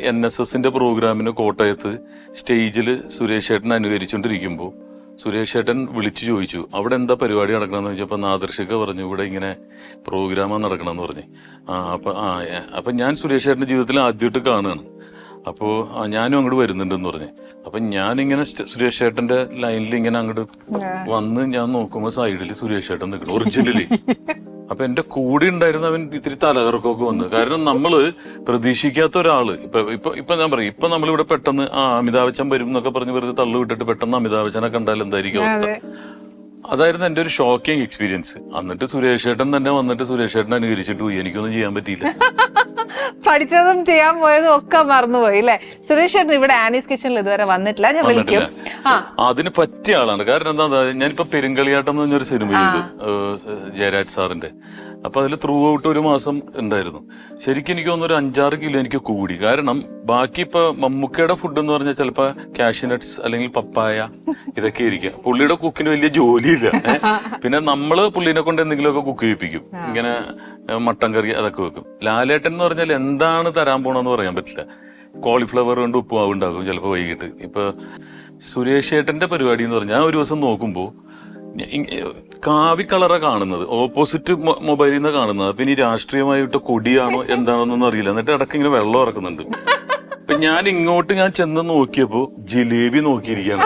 N S എസിന്റെ പ്രോഗ്രാമിന് കോട്ടയത്ത് സ്റ്റേജിൽ സുരേഷ് ഏട്ടൻ അനുകരിച്ചുകൊണ്ടിരിക്കുമ്പോൾ സുരേഷ് ഏട്ടൻ വിളിച്ചു ചോദിച്ചു അവിടെ എന്താ പരിപാടി നടക്കണമെന്ന് ചോദിച്ചപ്പോൾ നാദർശിക പറഞ്ഞു ഇവിടെ ഇങ്ങനെ പ്രോഗ്രാമാണ് നടക്കണമെന്ന് പറഞ്ഞു. ആ അപ്പം ആ അപ്പം ഞാൻ സുരേഷ് ഏട്ടന്റെ ജീവിതത്തിൽ ആദ്യമായിട്ട് കാണുകയാണ്. അപ്പോൾ ഞാനും അങ്ങോട്ട് വരുന്നുണ്ടെന്ന് പറഞ്ഞു. അപ്പം ഞാനിങ്ങനെ സുരേഷ് ഏട്ടന്റെ ലൈനിൽ ഇങ്ങനെ അങ്ങോട്ട് വന്ന് ഞാൻ നോക്കുമ്പോൾ സൈഡിൽ സുരേഷ് ഏട്ടൻ നിൽക്കണം ഒറിജിനലി. അപ്പൊ എന്റെ കൂടെ ഉണ്ടായിരുന്ന അവൻ ഇത്തിരി തലകറക്കമൊക്കെ വന്നു. കാരണം നമ്മൾ പ്രതീക്ഷിക്കാത്ത ഒരാൾ. ഇപ്പൊ ഇപ്പൊ ഇപ്പൊ ഞാൻ പറയും ഇപ്പൊ നമ്മളിവിടെ പെട്ടെന്ന് ആ അമിതാഭ് ബച്ചൻ വരും എന്നൊക്കെ പറഞ്ഞ് വെറുതെ തള്ളു വിട്ടിട്ട് പെട്ടെന്ന് അമിതാഭ് ബച്ചനെ കണ്ടാൽ എന്തായിരിക്കും അവസ്ഥ? അതായിരുന്നു എന്റെ ഒരു ഷോക്കിംഗ് എക്സ്പീരിയൻസ് എന്നിട്ട് സുരേഷ് ഏട്ടൻ തന്നെ വന്നിട്ട് സുരേഷ് ഏട്ടൻ അനുകരിച്ചിട്ട്. പോയി എനിക്കൊന്നും ചെയ്യാൻ പറ്റിയില്ല. പഠിച്ചതും ചെയ്യാൻ പോയതും ഒക്കെ മറന്നുപോയി അല്ലെ? സുരേഷ് ചേട്ടൻ ഇവിടെ ആനീസ് കിച്ചണിൽ ഇതുവരെ വന്നിട്ടില്ല. ഞാൻ വിളിക്കും. അതിന് പറ്റിയ ആളാണ്. കാരണം എന്താ ഞാനിപ്പോ പെരുങ്കളിയാട്ടം എന്ന് പറഞ്ഞൊരു സിനിമ ചെയ്തു ജയരാജ് സാറിന്റെ. അപ്പൊ അതിൽ ത്രൂ ഔട്ട് ഒരു മാസം ഉണ്ടായിരുന്നു. ശരിക്കും എനിക്ക് തോന്നുന്നു ഒരു അഞ്ചാറ് കിലോ എനിക്ക് കൂടി. കാരണം ബാക്കി ഇപ്പൊ മമ്മൂക്കയുടെ ഫുഡ് എന്ന് പറഞ്ഞാൽ ചിലപ്പോ കാഷ്യൂനട്ട്സ് അല്ലെങ്കിൽ പപ്പായ ഇതൊക്കെ ഇരിക്കുക പുള്ളിയുടെ കുക്കിന് വലിയ ജോലിയില്ല. പിന്നെ നമ്മൾ പുള്ളിനെ കൊണ്ട് എന്തെങ്കിലുമൊക്കെ കുക്ക് ചെയ്യിപ്പിക്കും. ഇങ്ങനെ മട്ടൻ കറി അതൊക്കെ വെക്കും. ലാലേട്ടൻ എന്ന് പറഞ്ഞാൽ എന്താണ് തരാൻ പോണെന്ന് പറയാൻ പറ്റില്ല. കോളിഫ്ലവർ കൊണ്ട് ഉപ്പുമാവ് ഉണ്ടാക്കും. ചിലപ്പോൾ വൈകിട്ട്. ഇപ്പൊ സുരേഷ് ഏട്ടന്റെ പരിപാടി എന്ന് പറഞ്ഞാൽ ഒരു ദിവസം നോക്കുമ്പോൾ കാവി കളറാണ് കാണുന്നത്. ഓപ്പോസിറ്റ് മൊബൈലിൽ നിന്ന് കാണുന്നത്. പിന്നെ ഈ രാഷ്ട്രീയമായിട്ട് കൊടിയാണോ എന്താണോന്നൊന്നും അറിയില്ല. എന്നിട്ട് ഇടയ്ക്ക് ഇങ്ങനെ വെള്ളം ഇറക്കുന്നുണ്ട്. അപ്പൊ ഞാൻ ഇങ്ങോട്ട് ഞാൻ ചെന്ന് നോക്കിയപ്പോ ജിലേബി നോക്കിയിരിക്കുകയാണ്.